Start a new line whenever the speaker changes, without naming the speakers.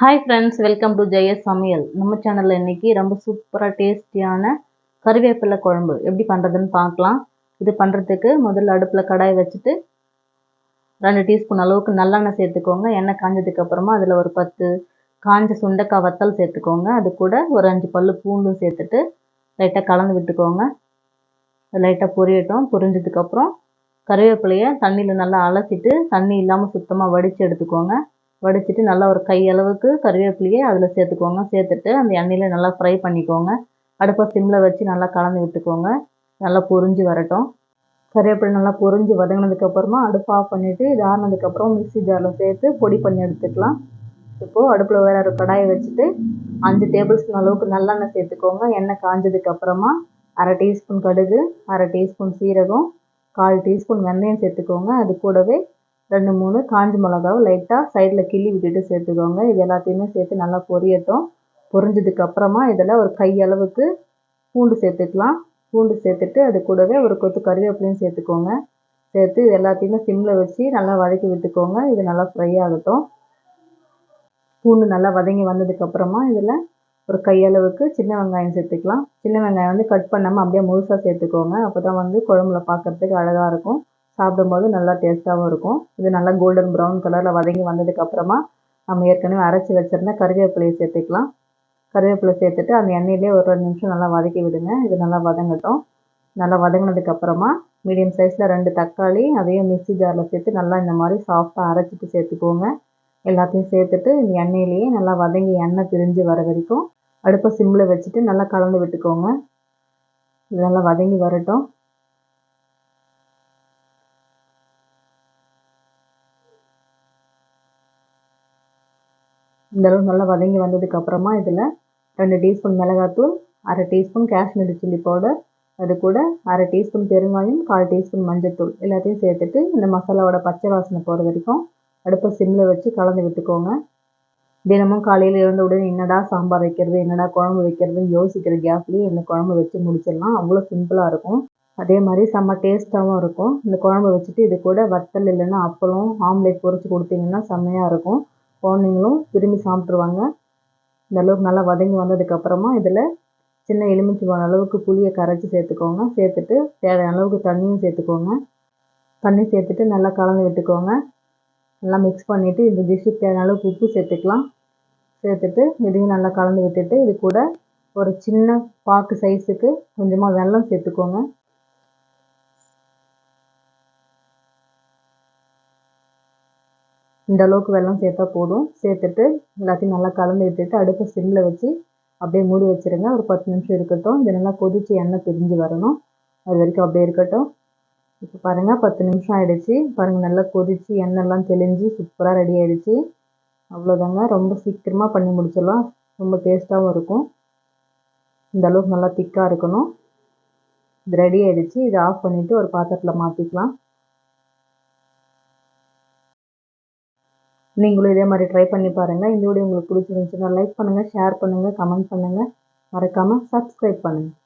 Hi friends welcome to Jaya's சமையல் நம்ம சேனலில் இன்றைக்கி ரொம்ப சூப்பராக டேஸ்டியான கறிவேப்பிலை குழம்பு எப்படி பண்ணுறதுன்னு பார்க்கலாம். இது பண்ணுறதுக்கு முதல்ல அடுப்பில் கடாய் வச்சுட்டு ரெண்டு டீஸ்பூன் அளவுக்கு நல்லெண்ணெய் சேர்த்துக்கோங்க. எண்ணெய் காஞ்சதுக்கப்புறமா அதில் ஒரு பத்து காஞ்ச சுண்டைக்காய் வத்தல் சேர்த்துக்கோங்க. அது கூட ஒரு அஞ்சு பல் பூண்டும் சேர்த்துட்டு லைட்டாக கலந்து விட்டுக்கோங்க. லைட்டாக பொரியட்டும். பொரிஞ்சதுக்கப்புறம் கறிவேப்பிலையை தண்ணியில் நல்லா அலசிட்டு தண்ணி இல்லாமல் சுத்தமாக வடித்து எடுத்துக்கோங்க. வடிச்சிட்டு நல்லா ஒரு கை அளவுக்கு அதில் சேர்த்துக்கோங்க. சேர்த்துட்டு அந்த எண்ணெயில் நல்லா ஃப்ரை பண்ணிக்கோங்க. அடுப்பை சிம்மில் வச்சு நல்லா கலந்து விட்டுக்கோங்க. நல்லா பொரிஞ்சு வரட்டும். கருவேப்பிலை நல்லா பொரிஞ்சு வதங்கினதுக்கப்புறமா அடுப்பு ஆஃப் பண்ணிவிட்டு இது ஆறினதுக்கப்புறம் மிக்ஸி ஜாரில் சேர்த்து பொடி பண்ணி எடுத்துக்கலாம். இப்போது அடுப்பில் வேறு ஒரு கடாயை வச்சுட்டு அஞ்சு டேபிள் ஸ்பூன் அளவுக்கு நல்லெண்ணெய் சேர்த்துக்கோங்க. எண்ணெய் காஞ்சதுக்கப்புறமா அரை டீஸ்பூன் கடுகு அரை டீஸ்பூன் சீரகம் கால் டீஸ்பூன் வெந்தயம் சேர்த்துக்கோங்க. அது கூடவே ரெண்டு மூணு காஞ்ச மிளகாவை லைட்டாக சைடில் கிள்ளி விட்டுட்டு சேர்த்துக்கோங்க. இது எல்லாத்தையுமே சேர்த்து நல்லா பொரியட்டும். பொரிஞ்சதுக்கு அப்புறமா இதில் ஒரு கையளவுக்கு பூண்டு சேர்த்துக்கலாம். பூண்டு சேர்த்துட்டு அது கூடவே ஒரு கொத்து கருவேப்பிலையும் சேர்த்துக்கோங்க. சேர்த்து இது எல்லாத்தையுமே சிம்மில் வச்சு நல்லா வதக்கி விட்டுக்கோங்க. இது நல்லா ஃப்ரை ஆகட்டும். பூண்டு நல்லா வதங்கி வந்ததுக்கப்புறமா இதில் ஒரு கையளவுக்கு சின்ன வெங்காயம் சேர்த்துக்கலாம். சின்ன வெங்காயம் வந்து கட் பண்ணாமல் அப்படியே முழுசாக சேர்த்துக்கோங்க. அப்போ தான் வந்து குழம்புல பார்க்குறதுக்கு அழகாக இருக்கும். சாப்பிடும்போது நல்லா டேஸ்ட்டாகவும் இருக்கும். இது நல்லா கோல்டன் ப்ரௌன் கலரில் வதங்கி வந்ததுக்கப்புறமா நம்ம ஏற்கனவே அரைச்சி வச்சுருந்த கருவேப்பிலையை சேர்த்துக்கலாம். கருவேப்பிலை சேர்த்துட்டு அந்த எண்ணெயிலே ஒரு ரெண்டு நிமிஷம் நல்லா வதக்கி விடுங்க. இது நல்லா வதங்கட்டும். நல்லா வதங்கினதுக்கப்புறமா மீடியம் சைஸில் ரெண்டு தக்காளி அதையும் மிக்ஸி ஜாரில் சேர்த்து நல்லா இந்த மாதிரி சாஃப்டாக அரைச்சிட்டு சேர்த்துக்கோங்க. எல்லாத்தையும் சேர்த்துட்டு இந்த எண்ணெயிலேயே நல்லா வதங்கி எண்ணெய் பிரிஞ்சு வர வரைக்கும் அடுப்பை சிம்மில் வச்சுட்டு நல்லா கலந்து விட்டுக்கோங்க. இது நல்லா வதங்கி வரட்டும். இந்தளவு நல்லா வதங்கி வந்ததுக்கப்புறமா இதில் ரெண்டு டீஸ்பூன் மிளகாத்தூள் அரை டீஸ்பூன் காஷ்மீரி சில்லி பவுடர் அது கூட அரை டீஸ்பூன் பெருங்காயம் கால் டீஸ்பூன் மஞ்சத்தூள் எல்லாத்தையும் சேர்த்துட்டு இந்த மசாலாவோட பச்சை வாசனை போகிற வரைக்கும் அடுப்பை சிம்மில் வச்சு கலந்து விட்டுக்கோங்க. தினமும் காலையில் எழுந்தவுடனே என்னடா சாம்பார் வைக்கிறது என்னடா குழம்பு வைக்கிறதுன்னு யோசிக்கிற கேப்லேயே இந்த குழம்பு வச்சு முடிச்சிடலாம். அவ்வளோ சிம்பிளாக இருக்கும். அதே மாதிரி செம்ம டேஸ்ட்டாகவும் இருக்கும். இந்த குழம்பு வச்சுட்டு இது கூட வத்தல் இல்லைன்னா அப்பளம் ஆம்லேட் பொறிச்சு கொடுத்தீங்கன்னா செம்மையாக இருக்கும். குழந்தைங்களும் விரும்பி சாப்பிட்ருவாங்க இந்தளவுக்கு நல்லா வதங்கி வந்ததுக்கப்புறமா இதில் சின்ன எலுமிச்சம்பழம் அளவுக்கு புளியை கரைச்சி சேர்த்துக்கோங்க. சேர்த்துட்டு தேவையான அளவுக்கு தண்ணியும் சேர்த்துக்கோங்க. தண்ணி சேர்த்துட்டு நல்லா கலந்து விட்டுக்கோங்க. நல்லா மிக்ஸ் பண்ணிவிட்டு இந்த டிஷ்ஷுக்கு தேவையான அளவுக்கு உப்பு சேர்த்துக்கலாம். சேர்த்துட்டு இதையும் நல்லா கலந்து விட்டுட்டு இது கூட ஒரு சின்ன பாக்கு சைஸுக்கு கொஞ்சமாக வெல்லம் சேர்த்துக்கோங்க. இந்த அளவுக்கு வெல்லம் சேர்த்தா போதும். சேர்த்துட்டு எல்லாத்தையும் நல்லா கலந்து விட்டுட்டு அடுப்பு சிம்மில் வச்சு அப்படியே மூடி வச்சுருங்க. ஒரு பத்து நிமிஷம் இருக்கட்டும். இது நல்லா கொதித்து எண்ணெய் பிரிஞ்சு வரணும். அது வரைக்கும் அப்படியே இருக்கட்டும். இப்போ பாருங்கள் பத்து நிமிஷம் ஆகிடுச்சு பாருங்கள் நல்லா கொதித்து எண்ணெய்லாம் தெளிஞ்சு சூப்பராக ரெடி ஆகிடுச்சி அவ்வளோதாங்க ரொம்ப சீக்கிரமாக பண்ணி முடிச்சிடலாம். ரொம்ப டேஸ்ட்டாகவும் இருக்கும். இந்த அளவுக்கு நல்லா திக்காக இருக்கணும். இது ரெடி ஆகிடுச்சி இதை ஆஃப் பண்ணிவிட்டு ஒரு பாத்திரத்தில் மாற்றிக்கலாம் நீங்களும் இதே மாதிரி ட்ரை பண்ணி பாருங்கள் இந்த வீடியோ உங்களுக்கு பிடிச்சிருந்துச்சுன்னா லைக் பண்ணுங்கள் ஷேர் பண்ணுங்கள் கமெண்ட் பண்ணுங்கள் மறக்காமல் சப்ஸ்கிரைப் பண்ணுங்கள்